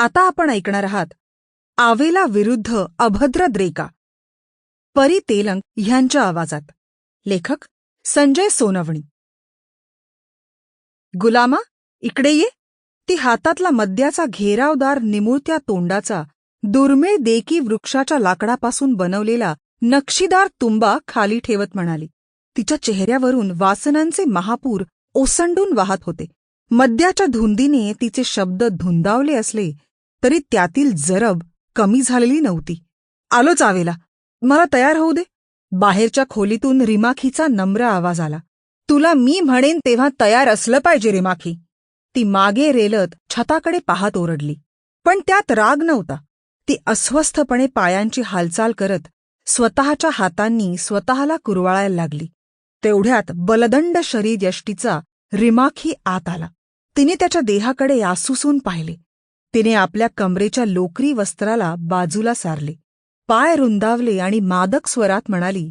आता आपण ऐकणार आहात. आवेला विरुद्ध अभद्र द्रेका. परी तेलंग ह्यांच्या आवाजात. लेखक संजय सोनवणी. गुलामा इकडे ये. ती हातातला मद्याचा घेरावदार निमुळत्या तोंडाचा दुर्मिळ देकी वृक्षाच्या लाकडापासून बनवलेला नक्षीदार तुंबा खाली ठेवत म्हणाली. तिच्या चेहऱ्यावरून वासनांचे महापूर ओसंडून वाहत होते. मद्याच्या धुंदीने तिचे शब्द धुंदावले असले तरी त्यातील जरब कमी झालेली नव्हती. आलोच आवेला मला तयार होऊ दे. बाहेरच्या खोलीतून रिमाखीचा नम्र आवाज आला. तुला मी म्हणेन तेव्हा तयार असलं पाहिजे रिमाखी. ती मागे रेलत छताकडे पाहत ओरडली. पण त्यात राग नव्हता. ती अस्वस्थपणे पायांची हालचाल करत स्वतःच्या हातांनी स्वतःला कुरवाळायला लागली. तेवढ्यात बलदंड शरीर यष्टीचा रिमाखी आत आला. तिने त्याच्या देहाकडे आसुसून पाहिले. तिने आपल्या कमरेच्या लोकरी वस्त्राला बाजूला सारले. पाय रुंदावले आणि मादक स्वरात म्हणाली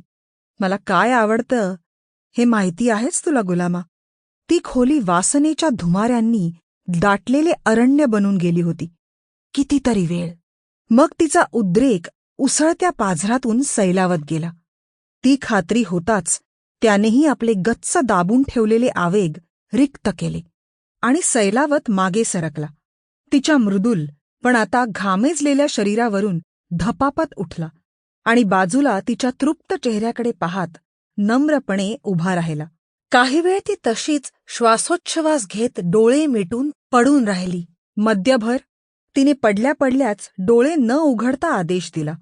मला काय आवडतं? हे माहिती आहेच तुला गुलामा ती खोली वासनेच्या धुमाऱ्यांनी दाटलेले अरण्य बनून गेली होती. कितीतरी वेळ. मग तिचा उद्रेक उसळत्या पाझरातून सैलावत गेला. ती खात्री होताच त्यानेही आपले गच्च दाबून ठेवलेले आवेग रिक्त केले आणि सैलावत मागे सरकला. तिच्या मृदुल पण आता घामेजलेल्या शरीरावरून धपापत उठला आणि बाजूला तिच्या तृप्त चेहऱ्याकडे पाहात नम्रपणे उभा राहिला. काही वेळ ती तशीच श्वासोच्छवास घेत डोळे मिटून पडून राहिली. मध्यभर तिने पडल्या पडल्याच डोळे न उघडता आदेश दिला.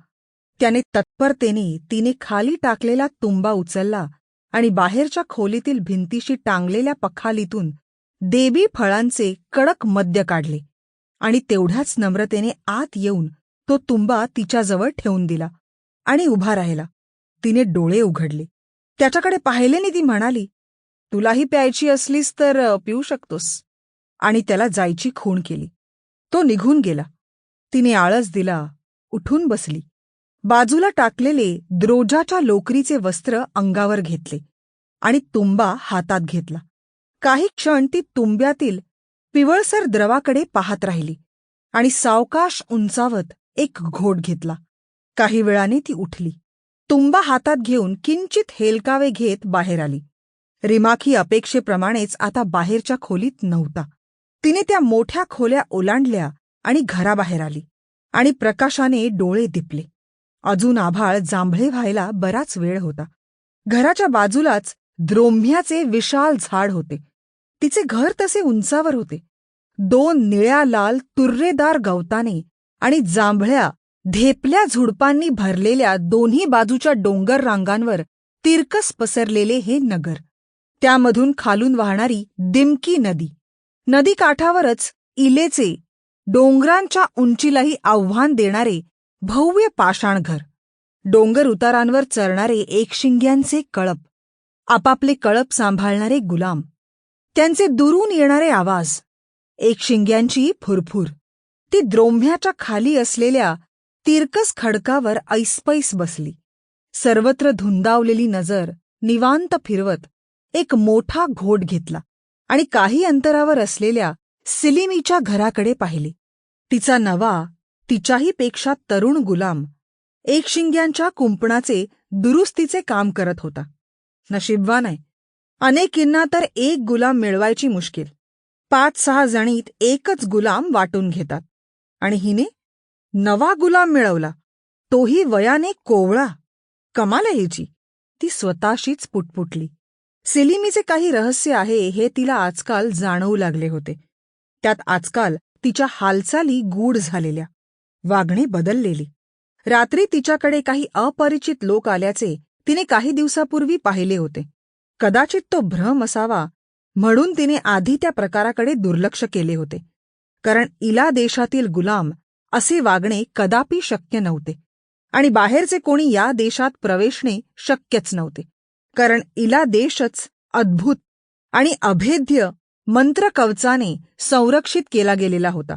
त्याने तत्परतेने तिने खाली टाकलेला तुंबा उचलला आणि बाहेरच्या खोलीतील भिंतीशी टांगलेल्या पखालीतून देबी फळांचे कडक मद्य काढले. आणि तेवढ्याच नम्रतेने आत येऊन तो तुंबा तिच्याजवळ ठेवून दिला आणि उभा राहिला. तिने डोळे उघडले. त्याच्याकडे पाहिलेने ती म्हणाली तुलाही प्यायची असलीस तर पिऊ शकतोस. आणि त्याला जायची खूण केली. तो निघून गेला. तिने आळस दिला उठून बसली. बाजूला टाकलेले द्रोजाच्या लोकरीचे वस्त्र अंगावर घेतले आणि तुंबा हातात घेतला. काही क्षण ती तुंब्यातील पिवळसर द्रवाकडे पाहत राहिली आणि सावकाश उंचावत एक घोट घेतला. काही वेळाने ती उठली. तुंबा हातात घेऊन किंचित हेलकावे घेत बाहेर आली. रिमाखी अपेक्षेप्रमाणेच आता बाहेरच्या खोलीत नव्हता. तिने त्या मोठ्या खोल्या ओलांडल्या आणि घराबाहेर आली आणि प्रकाशाने डोळे दिपले. अजून आभाळ जांभळे व्हायला बराच वेळ होता. घराच्या बाजूलाच द्रोम्ह्याचे विशाल झाड होते. तिचे घर तसे उंचावर होते. दोन निळ्या लाल तुर्रेदार गवताने आणि जांभळ्या धेपल्या झुडपांनी भरलेल्या दोन्ही बाजूच्या डोंगर रांगांवर तिरकस पसरलेले हे नगर. त्यामधून खालून वाहणारी दिमकी नदी. नदीकाठावरच इलेचे डोंगरांच्या उंचीलाही आव्हान देणारे भव्य पाषाणघर डोंगर उतारांवर चरणारे एकशिंग्यांचे कळप. आपापले कळप सांभाळणारे गुलाम. त्यांचे दुरून येणारे आवाज. एक शिंग्यांची फुरफुर. ती द्रोम्ह्याच्या खाली असलेल्या तिरकस खडकावर ऐसपैस बसली. सर्वत्र धुंदावलेली नजर निवांत फिरवत एक मोठा घोट घेतला आणि काही अंतरावर असलेल्या सिलिमीच्या घराकडे पाहिले. तिचा नवा तिच्याही पेक्षा तरुण गुलाम एक शिंग्यांच्या कुंपणाचे दुरुस्तीचे काम करत होता. नशीबवान आहे. अनेकींना तर एक गुलाम मिळवायची मुश्किल. पाच सहा जणीत एकच गुलाम वाटून घेतात. आणि हिने नवा गुलाम मिळवला. तोही वयाने कोवळा. कमाल हिची. ती स्वतःशीच पुटपुटली. सेलिमीचे काही रहस्य आहे हे तिला आजकाल जाणवू लागले होते. त्यात आजकाल तिच्या हालचाली गूढ झालेल्या. वागणे बदललेली. रात्री तिच्याकडे काही अपरिचित लोक आल्याचे तिने काही दिवसापूर्वी पाहिले होते. कदाचित तो भ्रम असावा म्हणून तिने आधी त्या प्रकाराकडे दुर्लक्ष केले होते. कारण इला देशातील गुलाम असे वागणे कदापि शक्य नव्हते. आणि बाहेरचे कोणी या देशात प्रवेशणे शक्यच नव्हते. कारण इला देशच अद्भुत आणि अभेद्य मंत्रकवचाने संरक्षित केला गेलेला होता.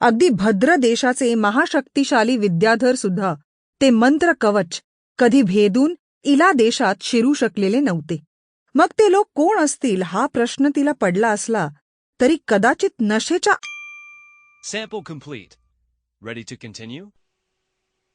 अगदी भद्र देशाचे महाशक्तिशाली विद्याधर सुद्धा ते मंत्र कवच कधी भेदून इला देशात शिरू शकलेले नव्हते. मग ते लोक कोण असतील हा प्रश्न तिला पडला असला तरी कदाचित नशेच्या Sample complete. Ready to continue?